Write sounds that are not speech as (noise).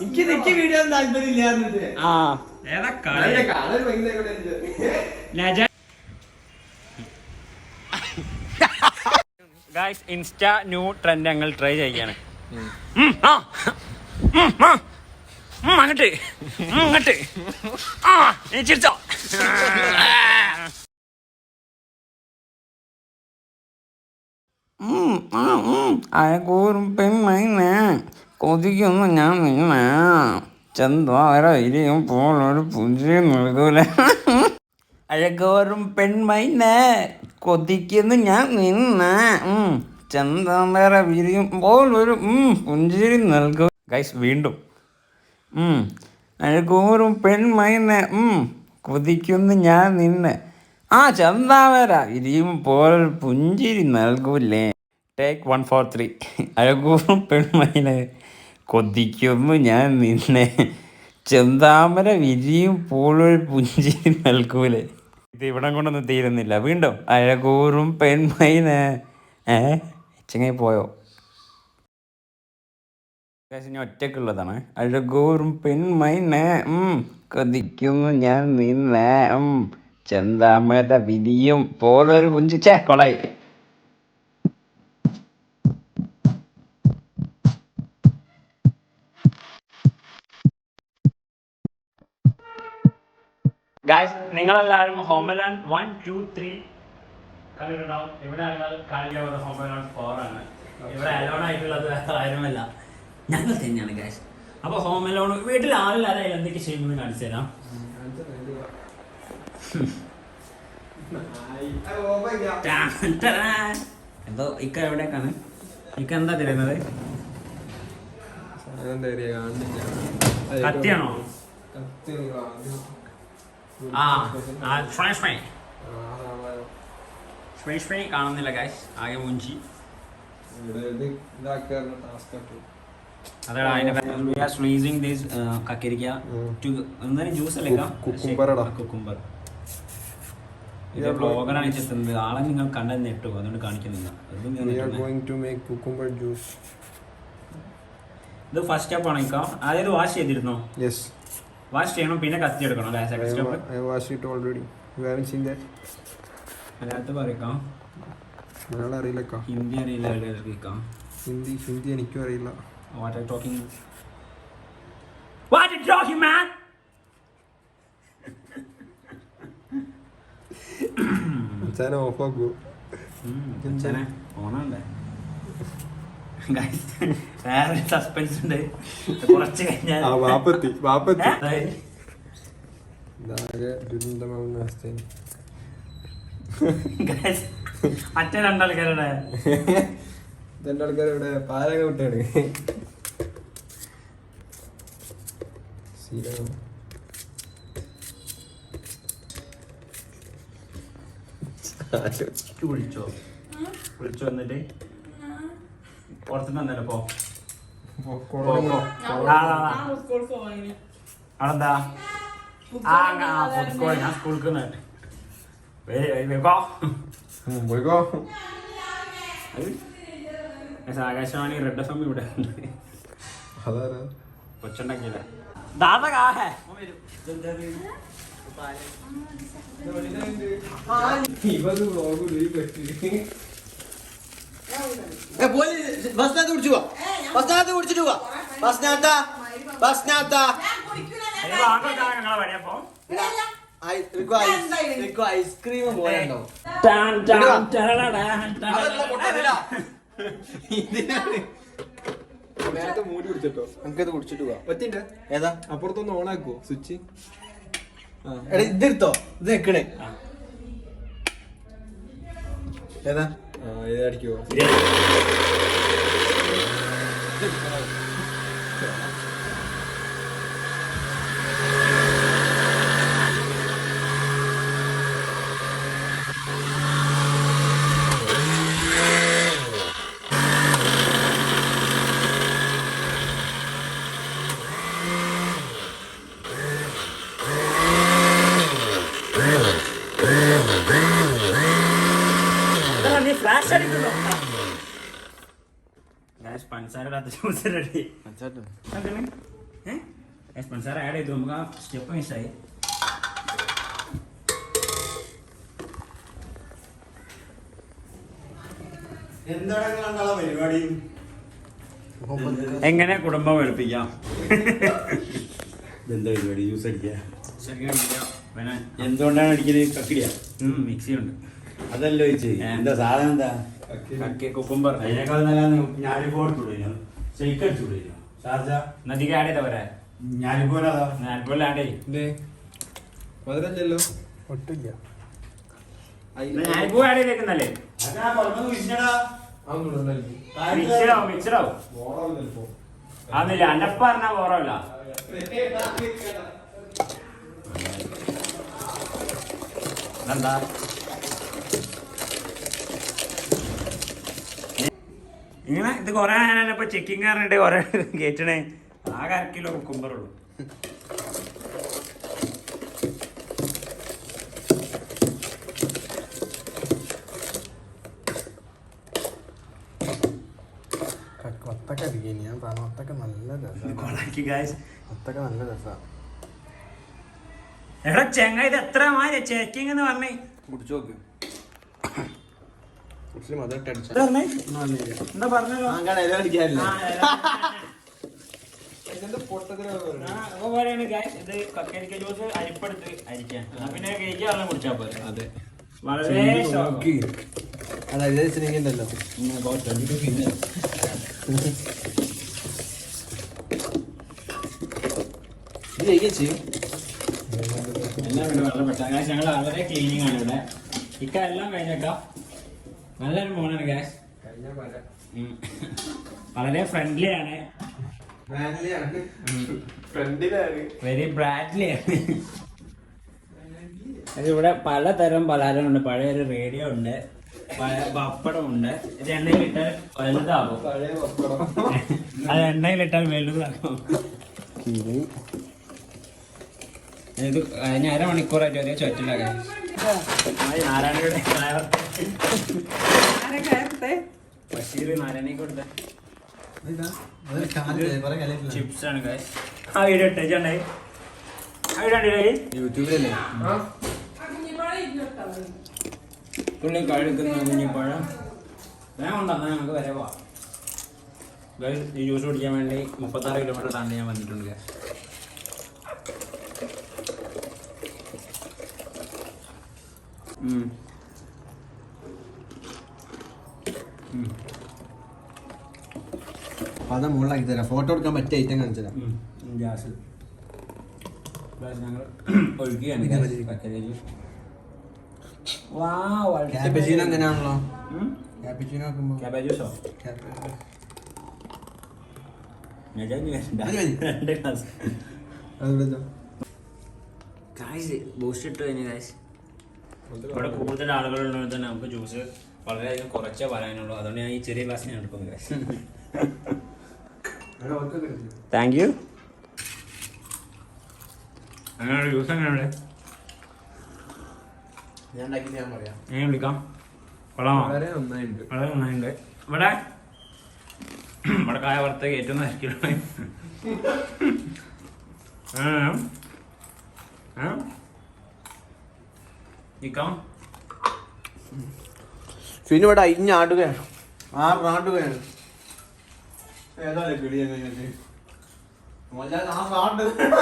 എനിക്ക് നിക്ക് വീഡിയോ താല്പര്യം ഇല്ലാന്നിട്ട് ആ. ഏതാ കളി? കാണാൻ ഭയങ്കര ലജ ഗായ്സ് ഇൻസ്റ്റ ന്യൂ ട്രെൻഡ് ഞങ്ങൾ ട്രൈ ചെയ്യാണ്. അങ്ങട്ട്. അങ്ങട്ട്. ആ നീ ചിരിച്ചോ. അയക്കൂറും പെൺമൈന കൊതിക്കൊന്നും ഞാൻ നിന്ന. ചന്ദ്വാര ഇരിയും പോലൊരു പുഞ്ചി നൽകൂല. അഴകോറും പെൺമൈന കൊതിക്കുന്നു ഞാൻ നിന്ന. ചന്താമര വിരിയുമ്പോൾ ഒരു പുഞ്ചിരി നൽകും. ഗൈസ് വീണ്ടും. അഴകോറും പെൺമൈന കൊതിക്കുന്നു ഞാൻ നിന്നെ. ആ ചന്താമര വിരിയുമ്പോൾ പോലൊരു പുഞ്ചിരി നൽകൂലേ. ടേക്ക് വൺ ഫോർ ത്രീ അഴകൂറും പെൺമയിലെ കൊതിക്കുമ്പോൾ ഞാൻ നിന്നെ ചെന്താമര വിരിയും പൂഴൊരു പുഞ്ചിരി നൽകൂലേ. ഇത് ഇവിടെ കൊണ്ടൊന്നും തീരുന്നില്ല. വീണ്ടും അഴകൂറും പെൺമയിനെ ഏ ചെങ്ങായി പോയോ? ഞാൻ ഒറ്റക്കുള്ളതാണ് അഴകൂറും പെൺമൈന ഉം കൊതിക്കുന്നു ഞാൻ നിന്നെ ചെന്താമര വിരിയും പോലൊരു പുഞ്ചിച്ചേ കൊളായി. ഗായ്സ് നിങ്ങളെല്ലാവരും ഹോംലാൻഡ് വൺ ടു ത്രീ കണ്ടിട്ടുണ്ടാവും ഇവിടെ ആയിരുന്നാലും കാണിക്കാവുന്ന ഹോംലാൻഡ് ഫോർ ആണ്. ഇവിടെ അലോൺ ആയിട്ടുള്ളത് വേറെ ആരുമല്ല. ഞങ്ങൾ തന്നെയാണ് ഗായ്സ് അപ്പൊ ഹോം അലോൺ വീട്ടിൽ ആളില്ലാതെ എന്തൊക്കെ ചെയ്യുമെന്ന് കാണിച്ചു തരാം. എന്തോ ഇക്ക എവിടേക്കാണ്? ഇക്ക എന്താ തരുന്നത്. കത്തിയാണോ? കത്തി. ആ ഫ്രൈ ഫ്രൈ ഫ്രൈ ഫ്രൈ കാണുന്നില്ല ഗായ്സ് ആകെ മുഞ്ചി. അതിന്റെ കക്കരിക്ക ടു ജ്യൂസ് അല്ലേ കു- കുക്കുംബറടാ. കുക്കുംബർ. ഇത് ബ്ലോഗറാണ് ചെത്തുന്നത് ആളെ നിങ്ങൾ അതുകൊണ്ട് കാണിക്കുന്നില്ല ഇത് ഫസ്റ്റ് സ്റ്റെപ്പ് ആണ് ഇക്കാം വാഷ് ചെയ്തിരുന്നോ? Yes. വാഷ് ചെയ്യണം പിന്നെ കത്തി എടുക്കണം അല്ലേ? Second step washed it already. You haven't seen that? അതിനകത്ത് പറയിക്കാം മലയാളം അറിയില്ലക്കാ ഹിന്ദി അറിയില്ല എല്ലാവർക്കും ഹിന്ദി ഹിന്ദി എനിക്കും അറിയില്ല. What are talking what are talking man അച്ഛനെ ഓഫ് ആക്കൂ. അച്ഛനെ ഓണല്ലേ (laughs) വേറെ സസ്പെൻസ് ഉണ്ട്. കുറച്ച് കഴിഞ്ഞാൽ വാപ്പത്തി വാപ്പത്തി. (laughs) മറ്റേ രണ്ടാൾക്കാരുടെ. ഇവിടെ പാലൊക്കെ വിട്ടാണ്. ശീലം വിളിച്ചോ വിളിച്ചോ എന്നിട്ട്? പുറത്തുനിന്ന് വന്നല്ലോ പോ. അതെന്താ ആ അങ്ങ് ആ ഫുഡ് കോൾ ഞാൻ സ്കൂൾക്ക് ആകാശവാണി റെഡ് എഫ് എം ഇവിടെ കൊച്ചുണ്ടെങ്കില. ദാദ കാഹേ. ഇവത് വ്ളോഗ് പറ്റി. ബസ്സിനകത്ത് കുടിച്ചു പോവാ. ബസ്സിനകത്ത് കുടിച്ചിട്ട് പോവാ. ഞങ്ങളെ വഴിയപ്പോ ഐസ്ക്രീം പോലെ നേരത്തെ മൂടി പിടിച്ചിട്ടോ. നമുക്കത് കുടിച്ചിട്ട് പോവാം. പറ്റിണ്ട് ഏതാ? അപ്പുറത്തൊന്ന് ഓണാക്കോ സ്വിച്ച്? എടാ ഇതെടുത്തോ ഇത് വെക്കണേ. ഏതാ? ആ ഗൈസ് പഞ്ചസാര ഇടാത്ത ജ്യൂസ് റെഡി ഗൈസ് പഞ്ചസാര ആഡ് ചെയ്തു നമുക്ക് ആ സ്റ്റെപ്പ് മിസ്സായി എന്താണ് പരിപാടി എങ്ങനെ കുടുംബം വെളുപ്പിക്കാം? എന്താ പരിപാടി ജ്യൂസ് അടിക്കുക എന്തുകൊണ്ടാണ് അടിക്കുന്നത് കക്കിടിയ മിക്സി ഉണ്ട് അതല്ലോ ചോദിച്ചു എന്താ സാധനം എന്താ? കുക്കുംബർ. അതിനേക്കാൾ നല്ല ഞാനിപ്പോ എടുത്തുവിടുന്നു ഷെയ്ക്ക് അടിച്ചുവിടുന്നു ഷാർജ. നദിക്ക് ചെയ്ത പോരെ ഞാനിപ്പോ ആടേ ഞാനിപ്പോൾ ആഡ് ചെയ്യും ഇതേ മധുരം ചെല്ലോ ഒട്ടില്ല ഞാനിപ്പോ ആടേ മിക്സഡാവും അതൊന്നുമില്ല. അനപ്പ പറഞ്ഞാ ഓറല്ല എന്താ (laughs) ഇങ്ങനെ ഇത് കൊറേ ആനപ്പോ ഇപ്പൊ ചെക്കിങ് പറഞ്ഞിട്ട് കൊറേ കേറ്റണേ. ആകെ അര കിലോ കുക്കുംബറുള്ളൂ ബിരിയാണി. ഞാൻ പറഞ്ഞു നല്ല നല്ല രസമാണ് എടാ ചെങ്ങ ഇത് എത്ര മാതിരി ചെക്കിങ് എന്ന് പറഞ്ഞേ. കുടിച്ചു നോക്ക്. കുറച്ച് മധുരം അടിച്ചു. എന്താ പറഞ്ഞേ? എന്താ പറഞ്ഞല്ലോ അപ്പൊ പറയാണ് guys, ഇത് കക്കരിക്ക ജ്യൂസ് അരിപ്പെടുത്ത് അരിക്കാൻ എന്നാ പിന്നെ കേക്ക് വെള്ളം കുടിച്ചാൽ പോലെ അതെ. വളരെ ശോകം. അല്ല ഇത് വെച്ചിട്ടുണ്ടല്ലോ ഇങ്ങനെ കുറച്ച് പിന്നെ. ഇത് ജയിച്ചു എല്ലാം ഇവിടെ വെള്ളം പെട്ടാ ഗാസ് ഞങ്ങൾ വളരെ ക്ലീനിങ് ആണ് ഇവിടെ. ഇക്ക എല്ലാം കഴിഞ്ഞേക്കാം. നല്ലൊരു മോനാണ് ഗ്യാസ് വളരെ ഫ്രണ്ട്ലി ആണ്. വെരി ബ്രാഡ്ലി ആണ്. അത് ഇവിടെ പലതരം പലഹാരമുണ്ട് പഴയ ഒരു റേഡിയോ ഉണ്ട്. പഴയ പപ്പടം ഉണ്ട് ഇത് എണ്ണയിലിട്ടാൽ വലുതാകും. അത് എണ്ണയിലിട്ടാൽ വലുതാകും. ഇത് കഴിഞ്ഞ അരമണിക്കൂറായിട്ട് ഒരേ ചൊറ്റിലാകാൻ നാരായണയുടെ ചിപ്സ് ആണ്. ആ വീഡിയോ ഇട്ടുണ്ടായി ആ വീഡിയോ ഉണ്ടല്ലേ യൂട്യൂബിലല്ലേ? തുള്ളി കഴുകുന്ന കുഞ്ഞിപ്പഴം വേഗം ഉണ്ടെന്നാ ഞങ്ങൾക്ക് വരെ പോവാം. ഈ ജ്യൂസ് കുടിക്കാൻ വേണ്ടി മുപ്പത്താറ് കിലോമീറ്റർ താണ്ടി ഞാൻ വന്നിട്ടുണ്ട് guys. അത് മുകളിലാക്കി തരാം ഫോട്ടോ എടുക്കാൻ പറ്റിയ ഐറ്റം കാണിച്ചു തരാം ഉം. ഗ്യാസ് Guys, ഞങ്ങൾ ഒഴുകിയാണ് ഇങ്ങനെ guys, കക്കരി ജ്യൂസ്. Wow, ultimate. ക്യാപ്പച്ചീനോ അങ്ങനെയാണല്ലോ ഉം? ക്യാപ്പച്ചീനോ ആക്കുമ്പോ ക്യാബേജ് ജ്യൂസോ ഞാൻ ചോദിച്ചു വേണ്ട. അത് മതി. രണ്ട് ഗ്ലാസ് അതെവിടെയോ ഗായ്സ് ബൂസ്റ്റ് ഇട്ട് കഴിഞ്ഞു ഇവിടെ കൂടുതൽ തന്നെ നമുക്ക് ജ്യൂസ് വളരെയധികം കുറച്ചേ പറയാനുള്ളൂ. അതുകൊണ്ട് ഞാൻ ഈ ചെറിയ ക്ലാസ് ഞാൻ എടുക്കുന്നു ഗായ്സ് താങ്ക് യു അങ്ങനെ യൂസ് എങ്ങനെയാണ് ഞാൻ ഞാൻ പറയാം. എങ്ങനെ വിളിക്കാം. കൊള്ളാമോ? വളരെ നന്നായിട്ടുണ്ട് വളരെ നന്നായിട്ടുണ്ട് ഇവിടെ ഇവിടെ കായ വറുത്ത കയറ്റുന്നതായിരിക്കും നിക്കാം പിന്നെ ഇവിടെ അയിഞ്ഞാടുകയാണ് ആ നാട്ടുകയാണ് ഏതായാലും കിളി എങ്ങനെ ആ നാട്ടുകയാണ്